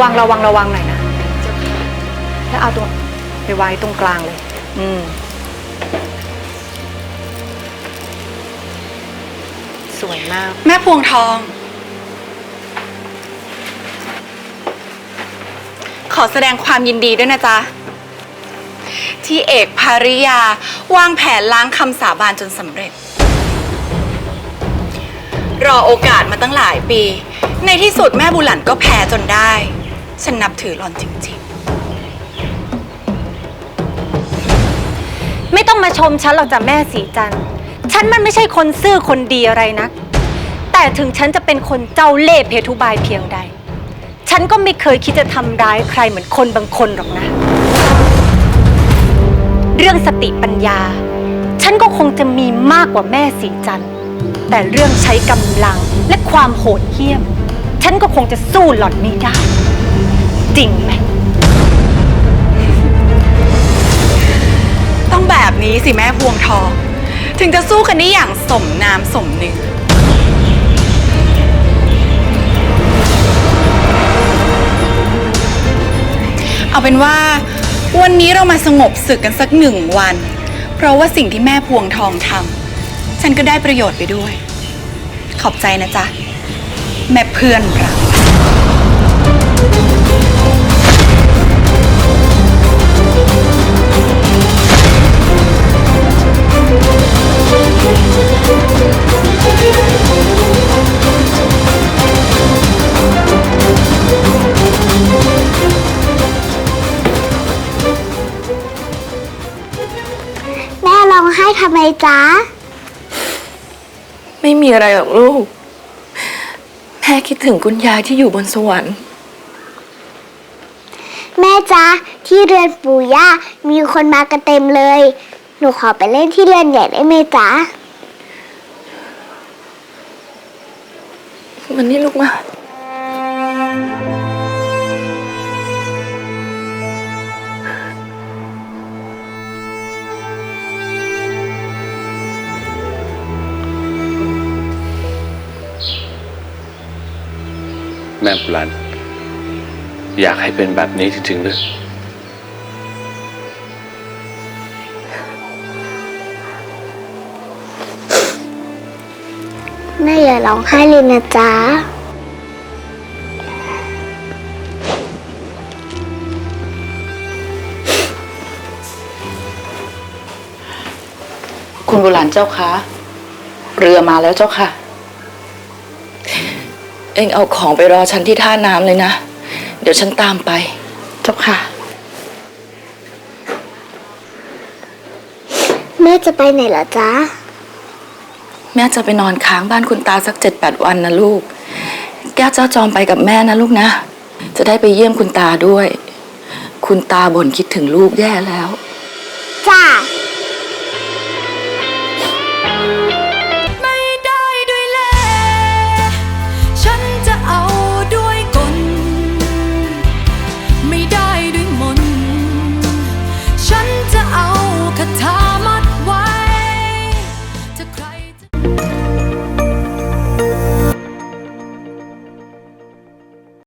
วางระวังระวังหน่อยนะ แล้วเอาตรงไปไว้ตรงกลางเลย อืม สวยมาก แม่พวงทอง ขอแสดงความยินดีด้วยนะจ๊ะ ที่เอกภาริยาวางแผนล้างคำสาบานจนสำเร็จ รอโอกาสมาตั้งหลายปี ในที่สุดแม่บุหลันก็แพ้จนได้ ฉันนับถือหลอนจริงไม่ต้องมาชมฉันหรอกจ้ะแม่สีจันทร์ฉันมันไม่ใช่คนซื่อคนดีอะไรนะแต่ถึงฉันจะเป็นคนเจ้าเล่ห์เพทุบายเพียงใด ฉันก็ไม่เคยคิดจะทำร้ายใครเหมือนคนบางคนหรอกนะ เรื่องสติปัญญา ฉันก็คงจะมีมากกว่าแม่สีจันทร์แต่เรื่องใช้กำลังและความโหดเหี้ยม ฉันก็คงจะสู้หล่อนไม่ได้ จริงไหม ต้องแบบนี้สิแม่พวงทอง ถึงจะสู้กันได้อย่างสมน้ำสมเนื้อเอาเป็นว่าวันนี้เรามาสงบศึกกันสักหนึ่งวัน เพราะว่าสิ่งที่แม่พวงทองทำฉันก็ได้ประโยชน์ไปด้วย ขอบใจนะจ๊ะ แม่เพื่อนรัก ไห้ทำไมจ๊ะ ไม่มีอะไรหรอกลูก แม่คิดถึงคุณยายที่อยู่บนสวรรค์ แม่จ๊ะ ที่เรือนปู่ย่ามีคนมากันเต็มเลย หนูขอไปเล่นที่เรือนใหญ่ได้ไหมจ๊ะ มันนี่ลูกมา แม่บุรัน อยากให้เป็นแบบนี้จริงๆหรือแม่อย่าร้องไห้เลยนะจ๊ะ คุณบุหลานเจ้าคะ เรือมาแล้วเจ้าค่ะ เอ็งเอาของไปรอฉันที่ท่าน้ำเลยนะ เดี๋ยวฉันตามไป เจ้าค่ะ แม่จะไปไหนเหรอจ๊ะ แม่จะไปนอนค้างบ้านคุณตาสักเจ็ดแปดวันนะลูก แก้วเจ้าจอมไปกับแม่นะลูกนะ จะได้ไปเยี่ยมคุณตาด้วย คุณตาบ่นคิดถึงลูกแย่แล้ว จ้า